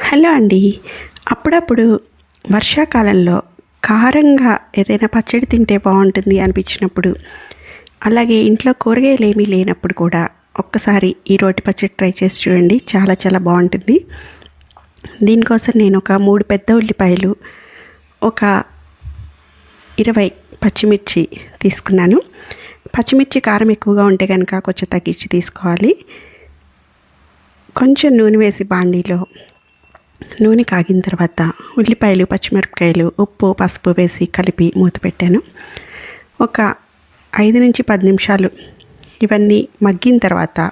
Hello అండి. అప్పుడప్పుడు వర్షాకాలంలో కారంగా ఏదైనా పచ్చడి తింటే బాగుంటుంది అనిపించినప్పుడు అలాగే ఇంట్లో కూరగాయలు ఏమీ లేనప్పుడు కూడా ఒక్కసారి ఈ రోటి పచ్చడి ట్రై చేసి చూడండి. చాలా చాలా బాగుంటుంది. దీనికోసం నేను ఒక మూడు పెద్ద ఉల్లిపాయలు ఒక ఇరవై పచ్చిమిర్చి తీసుకున్నాను. పచ్చిమిర్చి కారం ఎక్కువగా ఉంటే కనుక కొంచెం తగ్గించి తీసుకోవాలి. కొంచెం నూనె వేసి బాండీలో నూనె కాగిన తర్వాత ఉల్లిపాయలు పచ్చిమిరపకాయలు ఉప్పు పసుపు వేసి కలిపి మూత పెట్టాను. ఒక ఐదు నుంచి పది నిమిషాలు ఇవన్నీ మగ్గిన తర్వాత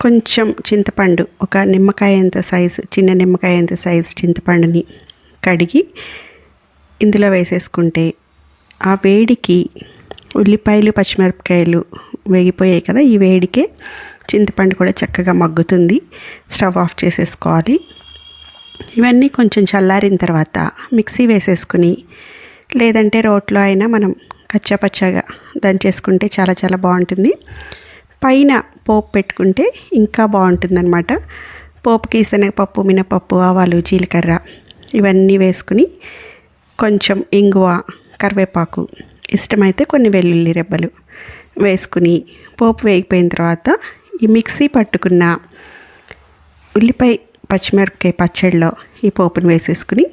కొంచెం చింతపండు ఒక నిమ్మకాయ ఎంత సైజు చిన్న నిమ్మకాయ ఎంత సైజు చింతపండుని కడిగి ఇందులో వేసేసుకుంటే ఆ వేడికి ఉల్లిపాయలు పచ్చిమిరపకాయలు వేగిపోయాయి కదా ఈ వేడికే చింతపండు కూడా చక్కగా మగ్గుతుంది. స్టవ్ ఆఫ్ చేసేసుకోవాలి. ఇవన్నీ కొంచెం చల్లారిన తర్వాత మిక్సీ వేసేసుకుని లేదంటే రోట్లో అయినా మనం కచ్చాపచ్చాగా దంచేసుకుంటే చాలా చాలా బాగుంటుంది. పైన పోపు పెట్టుకుంటే ఇంకా బాగుంటుంది అనమాట పోపుకి శనగపప్పు మినపప్పు ఆవాలు జీలకర్ర ఇవన్నీ వేసుకుని కొంచెం ఇంగువ కరివేపాకు ఇష్టమైతే కొన్ని వెల్లుల్లి రెబ్బలు వేసుకుని పోపు వేగిపోయిన తర్వాత ఈ మిక్సీ పట్టుకున్న ఉల్లిపాయ పచ్చిమిరపకాయ పచ్చడిలో ఈ పోపును వేసేసుకుని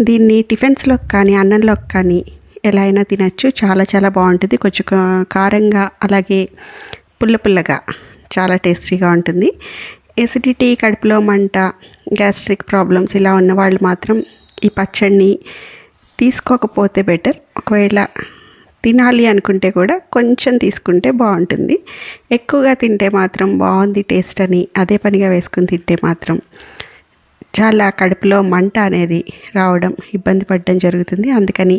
దీన్ని టిఫిన్స్లోకి కానీ అన్నంలోకి కానీ ఎలా అయినా తినచ్చు. చాలా చాలా బాగుంటుంది. కొంచెం కారంగా అలాగే పుల్ల పుల్లగా చాలా టేస్టీగా ఉంటుంది. ఎసిడిటీ కడుపులో మంట గ్యాస్ట్రిక్ ప్రాబ్లమ్స్ ఇలా ఉన్న వాళ్ళు మాత్రం ఈ పచ్చడిని తీసుకోకపోతే బెటర్. ఒకవేళ తినాలి అనుకుంటే కూడా కొంచెం తీసుకుంటే బాగుంటుంది. ఎక్కువగా తింటే మాత్రం బాగుంది టేస్ట్ అని అదే పనిగా వేసుకుని తింటే మాత్రం చాలా కడుపులో మంట అనేది రావడం ఇబ్బంది పడడం జరుగుతుంది. అందుకని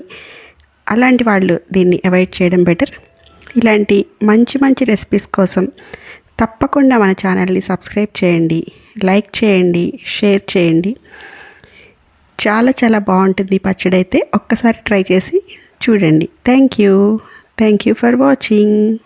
అలాంటి వాళ్ళు దీన్ని అవాయిడ్ చేయడం బెటర్. ఇలాంటి మంచి మంచి రెసిపీస్ కోసం తప్పకుండా మన ఛానల్ని సబ్స్క్రైబ్ చేయండి లైక్ చేయండి షేర్ చేయండి. చాలా చాలా బాగుంటుంది పచ్చడి అయితే ఒక్కసారి ట్రై చేసి చూడండి. Thank you thank you for watching